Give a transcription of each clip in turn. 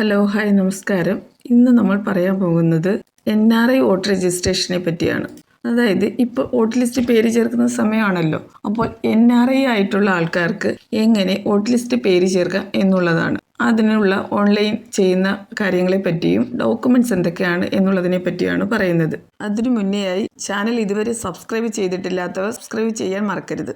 Hello hi നമസ്കാരം. ഇന്ന് നമ്മൾ പറയാൻ പോകുന്നത് എൻ ആർ ഐ വോട്ടർ രജിസ്ട്രേഷനെ പറ്റിയാണ്. അതായത് ഇപ്പോൾ വോട്ട് ലിസ്റ്റ് പേര് ചേർക്കുന്ന സമയമാണല്ലോ. അപ്പോൾ എൻ ആർ ഐ ആയിട്ടുള്ള ആൾക്കാർക്ക് എങ്ങനെ വോട്ട് ലിസ്റ്റ് പേര് ചേർക്കാം എന്നുള്ളതാണ്. അതിനുള്ള ഓൺലൈൻ ചെയ്യുന്ന കാര്യങ്ങളെ പറ്റിയും ഡോക്യുമെന്റ്സ് എന്തൊക്കെയാണ് എന്നുള്ളതിനെ പറ്റിയാണ് പറയുന്നത്. അതിനു മുന്നേയായി ചാനൽ ഇതുവരെ സബ്സ്ക്രൈബ് ചെയ്തിട്ടില്ലാത്തവർ സബ്സ്ക്രൈബ് ചെയ്യാൻ മറക്കരുത്.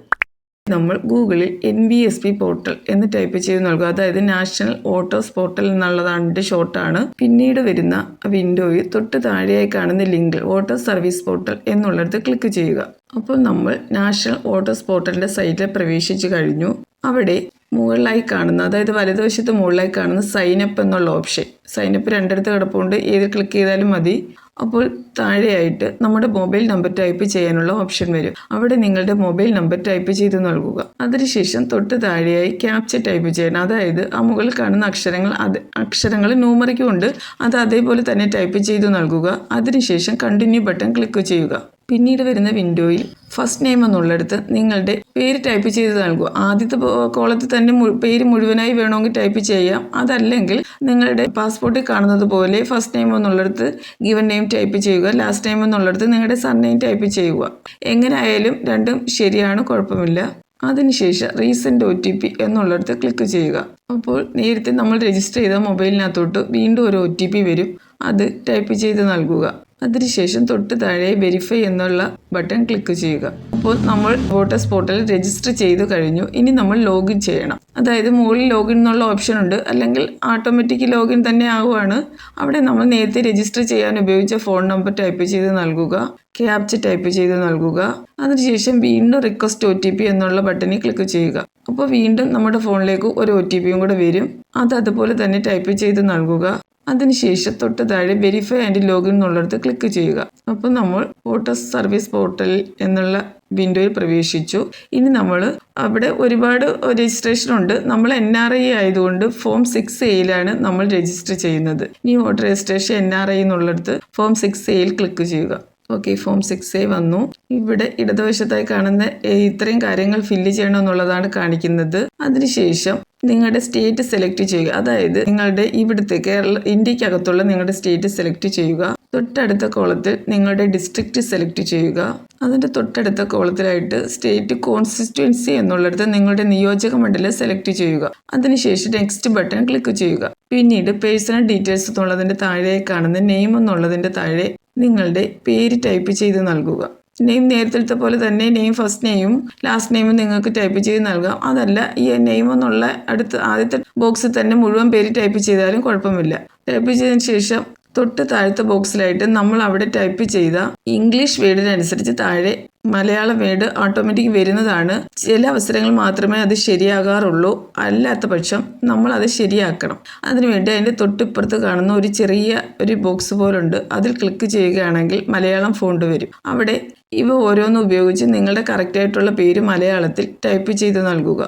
നമ്മൾ ഗൂഗിളിൽ N B S P portal എന്ന് ടൈപ്പ് ചെയ്ത് നൽകുക അതായത് നാഷണൽ വോട്ടേഴ്സ് പോർട്ടൽ എന്നുള്ളതാണ് ഇതിന്റെ ഷോർട്ടാണ് പിന്നീട് വരുന്ന വിൻഡോയിൽ തൊട്ട് താഴെയായി കാണുന്ന ലിങ്കിൽ വോട്ടേഴ്സ് സർവീസ് പോർട്ടൽ എന്നുള്ളിടത്ത് ക്ലിക്ക് ചെയ്യുക. അപ്പോൾ നമ്മൾ നാഷണൽ വോട്ടേഴ്സ് പോർട്ടലിന്റെ സൈറ്റിൽ പ്രവേശിച്ചു കഴിഞ്ഞു. അവിടെ മുകളിലായി കാണുന്ന അതായത് വലതുവശത്ത് മുകളിലായി കാണുന്ന സൈനപ്പ് എന്നുള്ള ഓപ്ഷൻ സൈനപ്പ് രണ്ടിടത്ത് കിടപ്പുണ്ട്. ഏത് ക്ലിക്ക് ചെയ്താലും മതി. അപ്പോൾ താഴെയായിട്ട് നമ്മുടെ മൊബൈൽ നമ്പർ ടൈപ്പ് ചെയ്യാനുള്ള ഓപ്ഷൻ വരും. അവിടെ നിങ്ങളുടെ മൊബൈൽ നമ്പർ ടൈപ്പ് ചെയ്ത് നൽകുക. അതിനുശേഷം തൊട്ട് താഴെയായി ക്യാപ്ചർ ടൈപ്പ് ചെയ്യണം. അതായത് ആ മുകളിൽ കാണുന്ന അക്ഷരങ്ങൾ അത് അക്ഷരങ്ങൾ ന്യൂമറിക്കും ഉണ്ട് അത് അതേപോലെ തന്നെ ടൈപ്പ് ചെയ്ത് നൽകുക. അതിനുശേഷം കണ്ടിന്യൂ ബട്ടൺ ക്ലിക്ക് ചെയ്യുക. പിന്നീട് വരുന്ന വിൻഡോയിൽ ഫസ്റ്റ് നെയിം എന്നുള്ളിടത്ത് നിങ്ങളുടെ പേര് ടൈപ്പ് ചെയ്ത് നൽകുക. ആദ്യത്തെ കോളത്തിൽ തന്നെ പേര് മുഴുവനായി വേണമെങ്കിൽ ടൈപ്പ് ചെയ്യാം. അതല്ലെങ്കിൽ നിങ്ങളുടെ പാസ്പോർട്ടിൽ കാണുന്നത് പോലെ ഫസ്റ്റ് നെയിം എന്നുള്ളിടത്ത് ഗിവൻ നെയിം ടൈപ്പ് ചെയ്യുക. ലാസ്റ്റ് നെയിം എന്നുള്ളിടത്ത് നിങ്ങളുടെ സൺ നെയിം ടൈപ്പ് ചെയ്യുക. എങ്ങനെ ആയാലും രണ്ടും ശരിയാണ് കുഴപ്പമില്ല. അതിനുശേഷം റീസെന്റ് ഒ ടി പി എന്നുള്ളിടത്ത് ക്ലിക്ക് ചെയ്യുക. അപ്പോൾ നേരത്തെ നമ്മൾ രജിസ്റ്റർ ചെയ്ത മൊബൈലിനകത്തോട്ട് വീണ്ടും ഒരു ഒ ടി പി വരും. അത് ടൈപ്പ് ചെയ്ത് നൽകുക. അതിനുശേഷം തൊട്ട് താഴെ വെരിഫൈ എന്നുള്ള ബട്ടൺ ക്ലിക്ക് ചെയ്യുക. അപ്പോൾ നമ്മൾ വോട്ടേഴ്സ് പോർട്ടലിൽ രജിസ്റ്റർ ചെയ്തു കഴിഞ്ഞു. ഇനി നമ്മൾ ലോഗിൻ ചെയ്യണം. അതായത് മുകളിൽ ലോഗിൻ എന്നുള്ള ഓപ്ഷൻ ഉണ്ട്. അല്ലെങ്കിൽ ഓട്ടോമാറ്റിക് ലോഗിൻ തന്നെ ആവുകയാണ് അവിടെ നമ്മൾ നേരത്തെ രജിസ്റ്റർ ചെയ്യാൻ ഉപയോഗിച്ച ഫോൺ നമ്പർ ടൈപ്പ് ചെയ്ത് നൽകുക. ക്യാപ്ച ടൈപ്പ് ചെയ്ത് നൽകുക. അതിനുശേഷം വീണ്ടും റിക്വസ്റ്റ് ഒ ടി പി എന്നുള്ള ബട്ടണിൽ ക്ലിക്ക് ചെയ്യുക. അപ്പോൾ വീണ്ടും നമ്മുടെ ഫോണിലേക്ക് ഒരു ഒ ടി പിയും കൂടെ വരും. അത് അതുപോലെ തന്നെ ടൈപ്പ് ചെയ്ത് നൽകുക. അതിനുശേഷം തൊട്ട് താഴെ വെരിഫൈ ആൻഡ് ലോഗിൻ എന്നുള്ളിടത്ത് ക്ലിക്ക് ചെയ്യുക. അപ്പോൾ നമ്മൾ വോട്ടേഴ്സ് സർവീസ് പോർട്ടൽ എന്നുള്ള വിൻഡോയിൽ പ്രവേശിച്ചു. ഇനി നമ്മൾ അവിടെ ഒരുപാട് രജിസ്ട്രേഷൻ ഉണ്ട്. നമ്മൾ എൻ ആർ ഐ ആയതുകൊണ്ട് ഫോം സിക്സ് എയിലാണ് നമ്മൾ രജിസ്റ്റർ ചെയ്യുന്നത്. ഈ voter registration N R I എന്നുള്ളിടത്ത് ഫോം സിക്സ് എയിൽ ക്ലിക്ക് ചെയ്യുക. ഓക്കെ ഫോം സിക്സ് എ വന്നു. ഇവിടെ ഇടതുവശത്തായി കാണുന്ന ഇത്രയും കാര്യങ്ങൾ ഫില്ല് ചെയ്യണം എന്നുള്ളതാണ് കാണിക്കുന്നത്. അതിനുശേഷം നിങ്ങളുടെ സ്റ്റേറ്റ് സെലക്ട് ചെയ്യുക. അതായത് നിങ്ങളുടെ ഇവിടുത്തെ കേരള ഇന്ത്യക്കകത്തുള്ള നിങ്ങളുടെ സ്റ്റേറ്റ് സെലക്ട് ചെയ്യുക. തൊട്ടടുത്ത കോളത്തിൽ നിങ്ങളുടെ ഡിസ്ട്രിക്റ്റ് സെലക്ട് ചെയ്യുക. അതിന്റെ തൊട്ടടുത്ത കോളത്തിലായിട്ട് സ്റ്റേറ്റ് കോൺസ്റ്റിറ്റ്യുവൻസി എന്നുള്ളിടത്ത് നിങ്ങളുടെ നിയോജക മണ്ഡലം സെലക്ട് ചെയ്യുക. അതിനുശേഷം നെക്സ്റ്റ് ബട്ടൺ ക്ലിക്ക് ചെയ്യുക. പിന്നീട് പേഴ്സണൽ ഡീറ്റെയിൽസ് എന്നുള്ളതിന്റെ താഴെ കാണുന്ന നെയിം എന്നുള്ളതിന്റെ താഴെ നിങ്ങളുടെ പേര് ടൈപ്പ് ചെയ്ത് നൽകുക. നെയിം നേരത്തെ പോലെ തന്നെ നെയിം ഫസ്റ്റ് നെയിമും ലാസ്റ്റ് നെയിമും നിങ്ങൾക്ക് ടൈപ്പ് ചെയ്ത് നൽകാം. അതല്ല ഈ നെയിം എന്നുള്ള അടുത്ത് ആദ്യത്തെ ബോക്സിൽ തന്നെ മുഴുവൻ പേര് ടൈപ്പ് ചെയ്താലും കുഴപ്പമില്ല. ടൈപ്പ് ചെയ്തതിന് ശേഷം തൊട്ട് താഴത്തെ ബോക്സിലായിട്ട് നമ്മൾ അവിടെ ടൈപ്പ് ചെയ്ത ഇംഗ്ലീഷ് വേർഡിനനുസരിച്ച് താഴെ മലയാള വേർഡ് ഓട്ടോമാറ്റിക് വരുന്നതാണ്. ചില അവസരങ്ങൾ മാത്രമേ അത് ശരിയാകാറുള്ളൂ. അല്ലാത്ത പക്ഷം നമ്മൾ അത് ശരിയാക്കണം അതിനുവേണ്ടി അതിന്റെ തൊട്ടിപ്പുറത്ത് കാണുന്ന ഒരു ചെറിയ ഒരു ബോക്സ് പോലുണ്ട്. അതിൽ ക്ലിക്ക് ചെയ്യുകയാണെങ്കിൽ മലയാളം ഫോണ്ട് വരും. അവിടെ ഇവ ഓരോന്നും ഉപയോഗിച്ച് നിങ്ങളുടെ കറക്റ്റായിട്ടുള്ള പേര് മലയാളത്തിൽ ടൈപ്പ് ചെയ്ത് നൽകുക.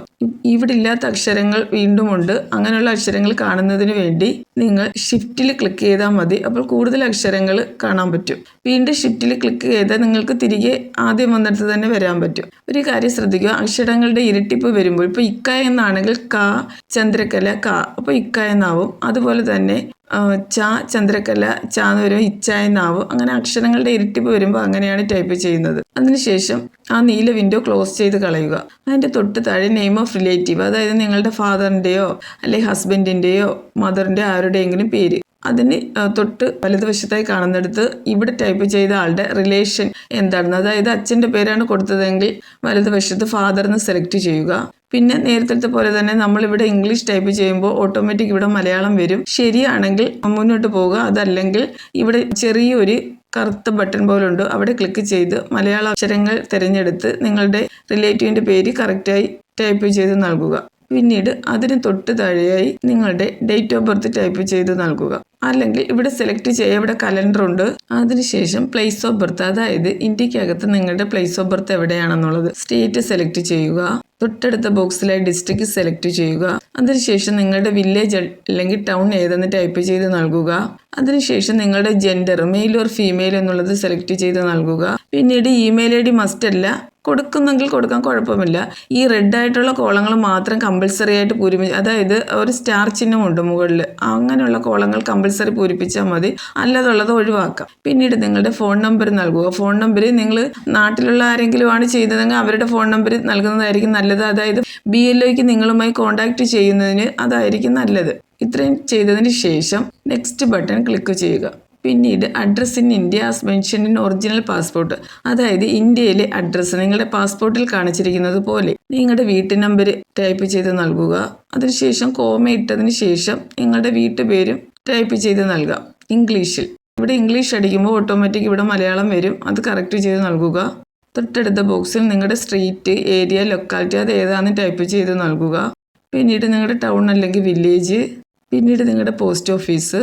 ഇവിടെ ഇല്ലാത്ത അക്ഷരങ്ങൾ വീണ്ടുമുണ്ട് അങ്ങനെയുള്ള അക്ഷരങ്ങൾ കാണുന്നതിന് വേണ്ടി നിങ്ങൾ ഷിഫ്റ്റിൽ ക്ലിക്ക് ചെയ്താൽ മതി. അപ്പോൾ കൂടുതൽ അക്ഷരങ്ങൾ കാണാൻ പറ്റും. വീണ്ടും ഷിഫ്റ്റിൽ ക്ലിക്ക് ചെയ്താൽ നിങ്ങൾക്ക് തിരികെ ആദ്യം വന്നിടത്ത് തന്നെ വരാൻ പറ്റും. ഒരു കാര്യം ശ്രദ്ധിക്കുക. അക്ഷരങ്ങളുടെ ഇരട്ടിപ്പ് വരുമ്പോൾ ഇപ്പോൾ ഇക്ക എന്നാണെങ്കിൽ ക ചന്ദ്രക്കല ക. അപ്പോൾ ഇക്ക എന്നാവും. അതുപോലെ തന്നെ ച ചന്ദ്രക്കല ച എന്ന് വരുമ്പോൾ ഇച്ച എന്നാവും അങ്ങനെ അക്ഷരങ്ങളുടെ ഇരട്ടിപ്പ് വരുമ്പോൾ അങ്ങനെയാണ് ടൈപ്പ് ചെയ്യുന്നത്. അതിനുശേഷം ആ നീല വിൻഡോ ക്ലോസ് ചെയ്ത് കളയുക. അതിന്റെ തൊട്ട് താഴെ നെയിം ഓഫ് റിലേറ്റീവ് അതായത് നിങ്ങളുടെ ഫാദറിന്റെയോ അല്ലെങ്കിൽ ഹസ്ബൻഡിന്റെയോ മദറിന്റെ ആരുടെയെങ്കിലും പേര്. അതിന് തൊട്ട് വലതുവശത്തായി കാണുന്നിടത്ത് ഇവിടെ ടൈപ്പ് ചെയ്ത ആളുടെ റിലേഷൻ എന്താണെന്ന് അതായത് അച്ഛന്റെ പേരാണ് കൊടുത്തതെങ്കിൽ വലതുവശത്ത് ഫാദർ എന്ന് സെലക്ട് ചെയ്യുക. പിന്നെ നേരത്തെ പോലെ തന്നെ നമ്മളിവിടെ ഇംഗ്ലീഷ് ടൈപ്പ് ചെയ്യുമ്പോൾ ഓട്ടോമാറ്റിക് ഇവിടെ മലയാളം വരും. ശരിയാണെങ്കിൽ മുന്നോട്ട് പോവുക. അതല്ലെങ്കിൽ ഇവിടെ ചെറിയൊരു കറുത്ത ബട്ടൺ പോലുണ്ട്. അവിടെ ക്ലിക്ക് ചെയ്ത് മലയാള അക്ഷരങ്ങൾ തിരഞ്ഞെടുത്ത് നിങ്ങളുടെ റിലേറ്റീവിന്റെ പേര് കറക്റ്റായി ടൈപ്പ് ചെയ്ത് നൽകുക. പിന്നീട് അതിന് തൊട്ട് താഴെയായി നിങ്ങളുടെ ഡേറ്റ് ഓഫ് ബർത്ത് ടൈപ്പ് ചെയ്ത് നൽകുക. അല്ലെങ്കിൽ ഇവിടെ സെലക്ട് ചെയ്യുക ഇവിടെ കലണ്ടർ ഉണ്ട്. അതിനുശേഷം പ്ലേസ് ഓഫ് ബർത്ത് അതായത് ഇന്ത്യക്കകത്ത് നിങ്ങളുടെ പ്ലേസ് ഓഫ് ബർത്ത് എവിടെയാണെന്നുള്ളത് സ്റ്റേറ്റ് സെലക്ട് ചെയ്യുക. തൊട്ടടുത്ത ബോക്സിലായി ഡിസ്ട്രിക്ട് സെലക്ട് ചെയ്യുക. അതിനുശേഷം നിങ്ങളുടെ വില്ലേജ് അല്ലെങ്കിൽ ടൗൺ ഏതെന്ന് ടൈപ്പ് ചെയ്ത് നൽകുക. അതിനുശേഷം നിങ്ങളുടെ ജെൻഡർ മെയിൽ ഓർ ഫീമെയിൽ എന്നുള്ളത് സെലക്ട് ചെയ്ത് നൽകുക. പിന്നീട് ഇമെയിൽ ഐ ഡി മസ്റ്റ് അല്ല കൊടുക്കുന്നെങ്കിൽ കൊടുക്കാൻ കുഴപ്പമില്ല. ഈ റെഡ് ആയിട്ടുള്ള കോളങ്ങൾ മാത്രം കമ്പൽസറി ആയിട്ട് പൂരിപ്പിച്ച് അതായത് ഒരു സ്റ്റാർ ചിഹ്നമുണ്ട് മുകളിൽ അങ്ങനെയുള്ള കോളങ്ങൾ കമ്പൽസറി പൂരിപ്പിച്ചാൽ മതി. അല്ലാതുള്ളത് ഒഴിവാക്കാം. പിന്നീട് നിങ്ങളുടെ ഫോൺ നമ്പർ നൽകുക. ഫോൺ നമ്പർ നിങ്ങൾ നാട്ടിലുള്ള ആരെങ്കിലും ആണ് ചെയ്യുന്നതെങ്കിൽ അവരുടെ ഫോൺ നമ്പർ നൽകുന്നതായിരിക്കും നല്ലത്. അതായത് ബി എൽ ഒക്ക് നിങ്ങളുമായി കോൺടാക്റ്റ് ചെയ്യുന്നതിന് അതായിരിക്കും നല്ലത്. ഇത്രയും ചെയ്തതിന് ശേഷം നെക്സ്റ്റ് ബട്ടൺ ക്ലിക്ക് ചെയ്യുക. പിന്നീട് address in India as mention in original passport അതായത് ഇന്ത്യയിലെ അഡ്രസ്സ് നിങ്ങളുടെ പാസ്പോർട്ടിൽ കാണിച്ചിരിക്കുന്നത് പോലെ. നിങ്ങളുടെ വീട്ടു നമ്പർ ടൈപ്പ് ചെയ്ത് നൽകുക. അതിനുശേഷം കോമ ഇട്ടതിന് ശേഷം നിങ്ങളുടെ വീട്ടുപേരും ടൈപ്പ് ചെയ്ത് നൽകാം ഇംഗ്ലീഷിൽ ഇവിടെ ഇംഗ്ലീഷ് അടിക്കുമ്പോൾ ഓട്ടോമാറ്റിക് ഇവിടെ മലയാളം വരും. അത് കറക്റ്റ് ചെയ്ത് നൽകുക. തൊട്ടടുത്ത ബോക്സിൽ നിങ്ങളുടെ സ്ട്രീറ്റ് ഏരിയ ലൊക്കാലിറ്റി അത് ഏതാണെന്ന് ടൈപ്പ് ചെയ്ത് നൽകുക. പിന്നീട് നിങ്ങളുടെ ടൗൺ അല്ലെങ്കിൽ വില്ലേജ് പിന്നീട് നിങ്ങളുടെ പോസ്റ്റ് ഓഫീസ്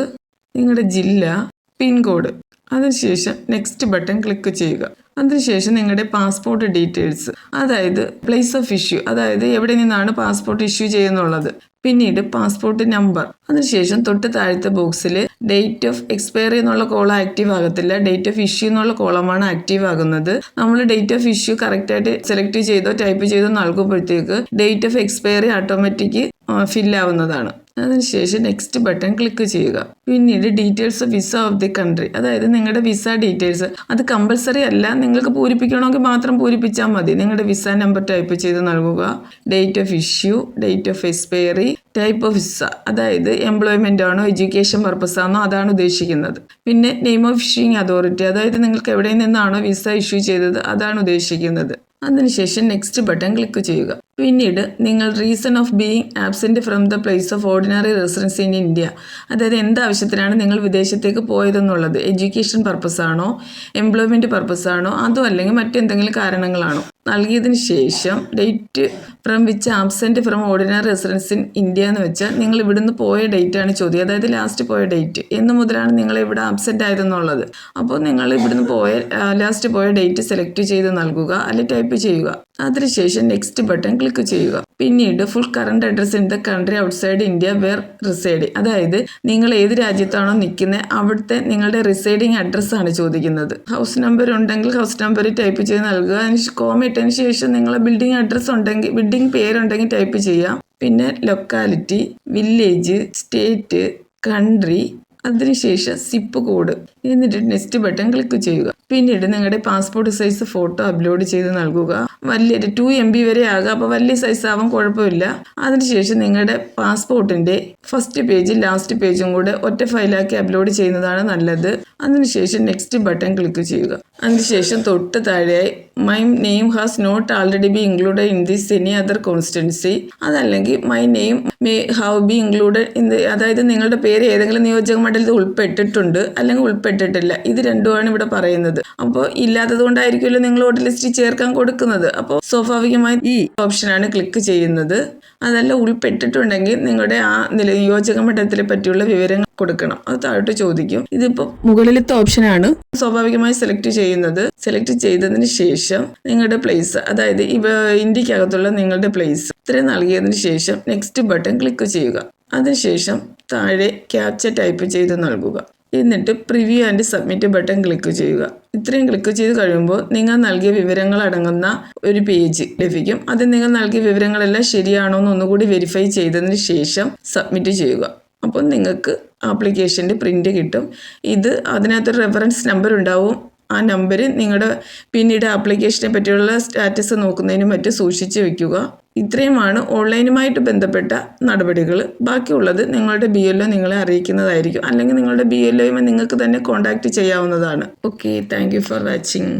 നിങ്ങളുടെ ജില്ല. പിൻകോഡ്. അതിനുശേഷം നെക്സ്റ്റ് ബട്ടൺ ക്ലിക്ക് ചെയ്യുക. അതിനുശേഷം നിങ്ങളുടെ പാസ്പോർട്ട് ഡീറ്റെയിൽസ് അതായത് പ്ലേസ് ഓഫ് ഇഷ്യൂ അതായത് എവിടെ നിന്നാണ് പാസ്പോർട്ട് ഇഷ്യൂ ചെയ്യുന്നുള്ളത്. പിന്നീട് പാസ്പോർട്ട് നമ്പർ അതിനുശേഷം തൊട്ട് താഴത്തെ ബോക്സിൽ ഡേറ്റ് ഓഫ് എക്സ്പയറി എന്നുള്ള കോളം ആക്റ്റീവ് ആകത്തില്ല. ഡേറ്റ് ഓഫ് ഇഷ്യൂ എന്നുള്ള കോളമാണ് ആക്റ്റീവ് ആകുന്നത്. നമ്മൾ ഡേറ്റ് ഓഫ് ഇഷ്യൂ കറക്റ്റായിട്ട് സെലക്ട് ചെയ്തോ ടൈപ്പ് ചെയ്തോ നൽകുമ്പോഴത്തേക്ക് ഡേറ്റ് ഓഫ് എക്സ്പയറി ഓട്ടോമാറ്റിക് ഫില്ലാവുന്നതാണ് അതിനുശേഷം നെക്സ്റ്റ് ബട്ടൺ ക്ലിക്ക് ചെയ്യുക. പിന്നീട് details visa of the country അതായത് നിങ്ങളുടെ വിസ ഡീറ്റെയിൽസ് അത് കമ്പൽസറി അല്ല. നിങ്ങൾക്ക് പൂരിപ്പിക്കണമെങ്കിൽ മാത്രം പൂരിപ്പിച്ചാൽ മതി. നിങ്ങളുടെ വിസ നമ്പർ ടൈപ്പ് ചെയ്ത് നൽകുക. Date of issue date of expiry type of visa അതായത് എംപ്ലോയ്മെന്റ് ആണോ എഡ്യൂക്കേഷൻ പർപ്പസ് ആണോ അതാണ് ഉദ്ദേശിക്കുന്നത്. പിന്നെ നെയിം ഓഫ് ഇഷ്യൂയിങ് അതോറിറ്റി അതായത് നിങ്ങൾക്ക് എവിടെ നിന്നാണോ വിസ ഇഷ്യൂ ചെയ്തത് അതാണ് ഉദ്ദേശിക്കുന്നത്. അതിനുശേഷം നെക്സ്റ്റ് ബട്ടൺ ക്ലിക്ക് ചെയ്യുക. പിന്നീട് നിങ്ങൾ reason of being absent from the place of ordinary residence in India അതായത് എന്താവശ്യത്തിനാണ് നിങ്ങൾ വിദേശത്തേക്ക് പോയതെന്നുള്ളത്? എഡ്യൂക്കേഷൻ പർപ്പസ് ആണോ? എംപ്ലോയ്മെന്റ് പർപ്പസ് ആണോ? അതോ അല്ലെങ്കിൽ മറ്റെന്തെങ്കിലും കാരണങ്ങളാണോ? നൽകിയതിന് ശേഷം date from which absent from ordinary residence in India എന്ന് വെച്ചാൽ നിങ്ങൾ ഇവിടുന്ന് പോയ ഡേറ്റ് ആണ് ചോദ്യം. അതായത് ലാസ്റ്റ് പോയ ഡേറ്റ്. എന്ന് മുതലാണ് നിങ്ങൾ ഇവിടെ ആബ്സെന്റ് ആയതെന്നുള്ളത് അപ്പോൾ നിങ്ങൾ ഇവിടുന്ന് പോയ ലാസ്റ്റ് പോയ ഡേറ്റ് സെലക്ട് ചെയ്ത് നൽകുക അല്ലെങ്കിൽ ടൈപ്പ് ചെയ്യുക. അതിനുശേഷം നെക്സ്റ്റ് ബട്ടൺ ക്ലിക്ക് ചെയ്യുക. പിന്നീട് full current address in the country outside India where reside അതായത് നിങ്ങൾ ഏത് രാജ്യത്താണോ നിൽക്കുന്നത് അവിടുത്തെ നിങ്ങളുടെ റിസൈഡിങ് ആണ് ചോദിക്കുന്നത്. ഹൗസ് നമ്പർ ഉണ്ടെങ്കിൽ ഹൗസ് നമ്പർ ടൈപ്പ് ചെയ്ത് നൽകുക. അതിന് കോമ ഇട്ടതിന് ശേഷം നിങ്ങളെ ബിൽഡിംഗ് അഡ്രസ്സ് ഉണ്ടെങ്കിൽ ബിൽഡിംഗ് പേരുണ്ടെങ്കിൽ ടൈപ്പ് ചെയ്യാം. പിന്നെ ലൊക്കാലിറ്റി വില്ലേജ് സ്റ്റേറ്റ് കൺട്രി അതിനുശേഷം സിപ്പ് കോഡ് എന്നിട്ട് നെക്സ്റ്റ് ബട്ടൺ ക്ലിക്ക് ചെയ്യുക. പിന്നീട് നിങ്ങളുടെ പാസ്പോർട്ട് സൈസ് ഫോട്ടോ അപ്ലോഡ് ചെയ്ത് നൽകുക. വലിയ ടു എം ബി വരെ ആകുക അപ്പോൾ വലിയ സൈസ് ആവാൻ കുഴപ്പമില്ല. അതിനുശേഷം നിങ്ങളുടെ പാസ്പോർട്ടിന്റെ ഫസ്റ്റ് പേജ് ലാസ്റ്റ് പേജും കൂടെ ഒറ്റ ഫയലാക്കി അപ്ലോഡ് ചെയ്യുന്നതാണ് നല്ലത്. അതിനുശേഷം നെക്സ്റ്റ് ബട്ടൺ ക്ലിക്ക് ചെയ്യുക. അതിനുശേഷം തൊട്ട് താഴെയായി my name has not already be included in this any other constituency അതല്ലെങ്കിൽ my name may have be included in the അതായത് നിങ്ങളുടെ പേര് ഏതെങ്കിലും നിയോജക മണ്ഡലത്തിൽ ഉൾപ്പെട്ടിട്ടുണ്ട് അല്ലെങ്കിൽ ഉൾപ്പെട്ടിട്ടില്ല. ഇത് രണ്ടുമാണ് ഇവിടെ പറയുന്നത്. അപ്പോൾ ഇല്ലാത്തത് കൊണ്ടായിരിക്കുമല്ലോ നിങ്ങൾ വോട്ടർ ലിസ്റ്റ് ചേർക്കാൻ കൊടുക്കുന്നത്. അപ്പോൾ സ്വാഭാവികമായി ഈ ഓപ്ഷനാണ് ക്ലിക്ക് ചെയ്യുന്നത്. അതല്ല ഉൾപ്പെട്ടിട്ടുണ്ടെങ്കിൽ നിങ്ങളുടെ ആ നില നിയോജക മണ്ഡലത്തിലെ പറ്റിയുള്ള വിവരങ്ങൾ കൊടുക്കണം. അത് താഴോട്ട് ചോദിക്കും. ഇതിപ്പോൾ മുകളിലത്തെ ഓപ്ഷനാണ് സ്വാഭാവികമായി സെലക്ട് ചെയ്യുന്നത്. സെലക്ട് ചെയ്തതിന് ശേഷം നിങ്ങളുടെ പ്ലേസ് അതായത് ഇവ ഇന്ത്യക്കകത്തുള്ള നിങ്ങളുടെ പ്ലേസ് ഇത്രയും നൽകിയതിന് ശേഷം നെക്സ്റ്റ് ബട്ടൺ ക്ലിക്ക് ചെയ്യുക. അതിനുശേഷം താഴെ ക്യാപ്ച ടൈപ്പ് ചെയ്ത് നൽകുക. എന്നിട്ട് preview and submit button click ചെയ്യുക. ഇത്രയും ക്ലിക്ക് ചെയ്ത് കഴിയുമ്പോൾ നിങ്ങൾ നൽകിയ വിവരങ്ങൾ അടങ്ങുന്ന ഒരു പേജ് ലഭിക്കും. അത് നിങ്ങൾ നൽകിയ വിവരങ്ങളെല്ലാം ശരിയാണോ എന്ന് ഒന്നുകൂടി വെരിഫൈ ചെയ്തതിന് ശേഷം സബ്മിറ്റ് ചെയ്യുക. അപ്പോൾ നിങ്ങൾക്ക് ആപ്ലിക്കേഷന്റെ പ്രിന്റ് കിട്ടും. ഇത് അതിനകത്തൊരു റെഫറൻസ് നമ്പർ ഉണ്ടാവും. ആ നമ്പർ നിങ്ങളുടെ പിന്നീട് ആപ്ലിക്കേഷനെ പറ്റിയുള്ള സ്റ്റാറ്റസ് നോക്കുന്നതിനും മറ്റും സൂക്ഷിച്ച് വയ്ക്കുക ഇത്രയുമാണ് ഓൺലൈനുമായിട്ട് ബന്ധപ്പെട്ട നടപടികൾ ബാക്കിയുള്ളത് നിങ്ങളുടെ ബി എൽ ഒ നിങ്ങളെ അറിയിക്കുന്നതായിരിക്കും. അല്ലെങ്കിൽ നിങ്ങളുടെ ബി എൽ ഒയുമായി നിങ്ങൾക്ക് തന്നെ കോൺടാക്റ്റ് ചെയ്യാവുന്നതാണ്. Okay thank you for watching